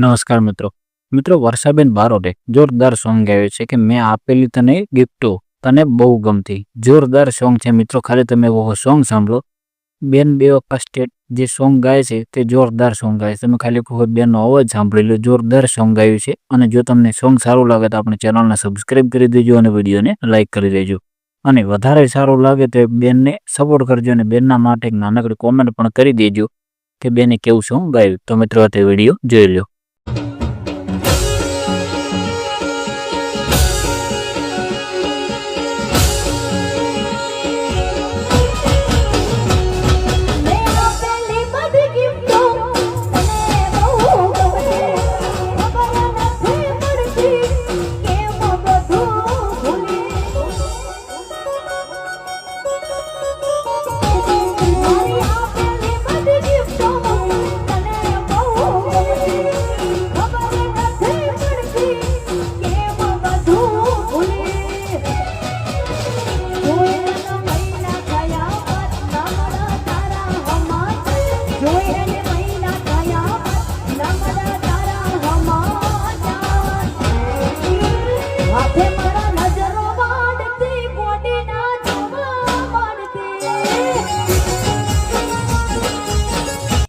નમસ્કાર મિત્રો. મિત્રો, વર્ષાબેન બારોટે જોરદાર સોંગ ગાયું છે કે મેં આપેલી તને ગિફ્ટો તને બહુ ગમતી. જોરદાર સોંગ છે મિત્રો, ખાલી તમે એવો સોંગ સાંભળો. બેન બે વખત સ્ટેટ જે સોંગ ગાય છે તે જોરદાર સોંગ ગાય છે. તમે ખાલી એક બેનનો અવાજ સાંભળી લો. જોરદાર સોંગ ગાયું છે. અને જો તમને સોંગ સારું લાગે તો આપણે ચેનલને સબસ્ક્રાઈબ કરી દેજો અને વિડીયોને લાઇક કરી દેજો. અને વધારે સારું લાગે તો બેનને સપોર્ટ કરજો અને બેનના માટે એક નાનકડી કોમેન્ટ પણ કરી દેજો કે બેને કેવું સોંગ ગાયું. તો મિત્રો તે વીડિયો જોઈ લો